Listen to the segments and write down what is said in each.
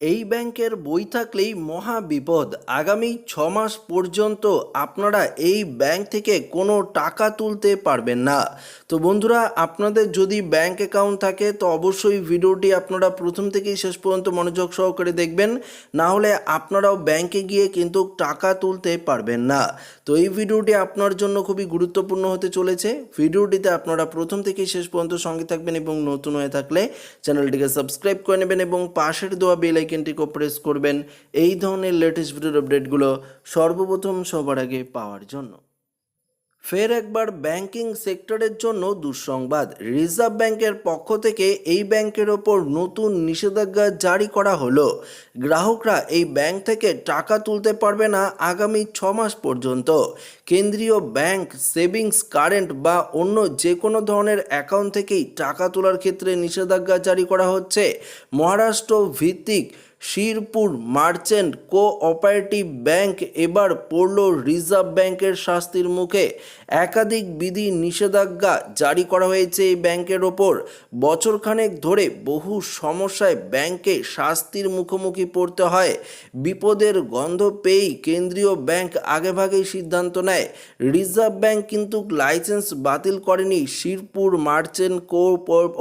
এই ব্যাংকের বই থাকলেই মহা বিপদ। আগামী ছ মাস পর্যন্ত আপনারা এই ব্যাংক থেকে কোনো টাকা তুলতে পারবেন না। তো বন্ধুরা, আপনাদের যদি ব্যাংক অ্যাকাউন্ট থাকে, তো অবশ্যই ভিডিওটি আপনারা প্রথম থেকেই শেষ পর্যন্ত মনোযোগ সহকারে দেখবেন। না হলে আপনারাও ব্যাংকে গিয়ে কিন্তু টাকা তুলতে পারবেন না। তো এই ভিডিওটি আপনার জন্য খুবই গুরুত্বপূর্ণ হতে চলেছে। ভিডিওটিতে আপনারা প্রথম থেকেই শেষ পর্যন্ত সঙ্গে থাকবেন এবং নতুন হয়ে থাকলে চ্যানেলটিকে সাবস্ক্রাইব করে নেবেন এবং পাশের দেওয়া বেল আইকনটিকে প্রেস করবেন। এই ধরনের লেটেস্ট ভিডিওর আপডেটগুলো সর্বপ্রথম সবার আগে পাওয়ার জন্য। ফের একবার ব্যাংকিং সেক্টরের জন্য দুঃসংবাদ। রিজার্ভ ব্যাংকের পক্ষ থেকে এই ব্যাংকের ওপর নতুন নিষেধাজ্ঞা জারি করা হলো। গ্রাহকরা এই ব্যাংক থেকে টাকা তুলতে পারবে না আগামী ছ মাস পর্যন্ত। কেন্দ্রীয় ব্যাংক, সেভিংস, কারেন্ট বা অন্য যে কোনো ধরনের অ্যাকাউন্ট থেকেই টাকা তোলার ক্ষেত্রে নিষেধাজ্ঞা জারি করা হচ্ছে। মহারাষ্ট্র ভিত্তিক শিরপুর মার্চেন্ট কোঅপারেটিভ ব্যাংক এবার পড়ল রিজার্ভ ব্যাংকের শাস্তির মুখে। একাধিক বিধি নিষেধাজ্ঞা জারি করা হয়েছে এই ব্যাংকের ওপর। বছরখানেক ধরে বহু সমস্যায় ব্যাংকে শাস্তির মুখোমুখি পড়তে হয়। বিপদের গন্ধ পেয়েই কেন্দ্রীয় ব্যাংক আগেভাগেই সিদ্ধান্ত নেয়। রিজার্ভ ব্যাংক কিন্তু লাইসেন্স বাতিল করেনি শিরপুর মার্চেন্ট কো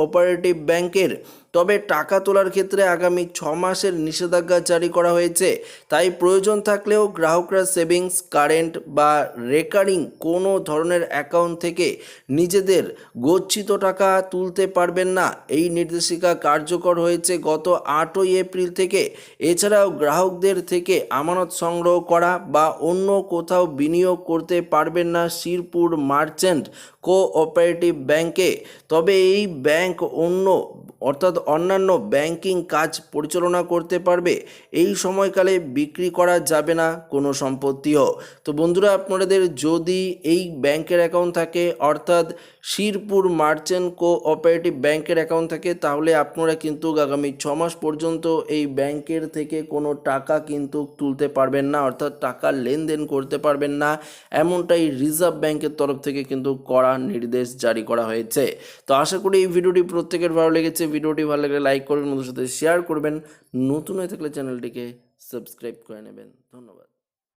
অপারেটিভ ব্যাংকের। তবে টাকা তোলার ক্ষেত্রে আগামী ছ মাসের নিষেধাজ্ঞা জারি করা হয়েছে। তাই প্রয়োজন থাকলেও গ্রাহকরা সেভিংস, কারেন্ট বা রেকারিং কোনো ধরনের অ্যাকাউন্ট থেকে নিজেদের গচ্ছিত টাকা তুলতে পারবেন না। এই নির্দেশিকা কার্যকর হয়েছে গত আটই এপ্রিল থেকে। এছাড়াও গ্রাহকদের থেকে আমানত সংগ্রহ করা বা অন্য কোথাও বিনিয়োগ করতে পারবেন না শিরপুর মার্চেন্ট কোঅপারেটিভ ব্যাংকে। তবে এই ব্যাংক অন্য অর্থাৎ অন্যান্য ব্যাংকিং কাজ পরিচালনা করতে পারবে, এই সময়কালে বিক্রি করা যাবে না কোনো সম্পত্তিও। তো বন্ধুরা, আপনাদের যদি এই ব্যাংকের অ্যাকাউন্ট থাকে, অর্থাৎ শিরপুর মার্চেন্ট কোঅপারেটিভ ব্যাংকের অ্যাকাউন্ট থাকে, তাহলে আপনারা কিন্তু আগামী ছ মাস পর্যন্ত এই ব্যাংকের থেকে কোনো টাকা কিন্তু তুলতে পারবেন না, অর্থাৎ টাকা লেনদেন করতে পারবেন না। এমনটাই রিজার্ভ ব্যাংকের তরফ থেকে কিন্তু কড়া নির্দেশ জারি করা হয়েছে। তো আশা করি এই ভিডিওটি প্রত্যেকের ভালো লেগেছে। ভিডিওটি ভালো লাগলে লাইক করবেন বন্ধুর সাথে শেয়ার করবেন। নতুন হয়ে থাকলে চ্যানেলটিকে সাবস্ক্রাইব করে নেবেন। ধন্যবাদ।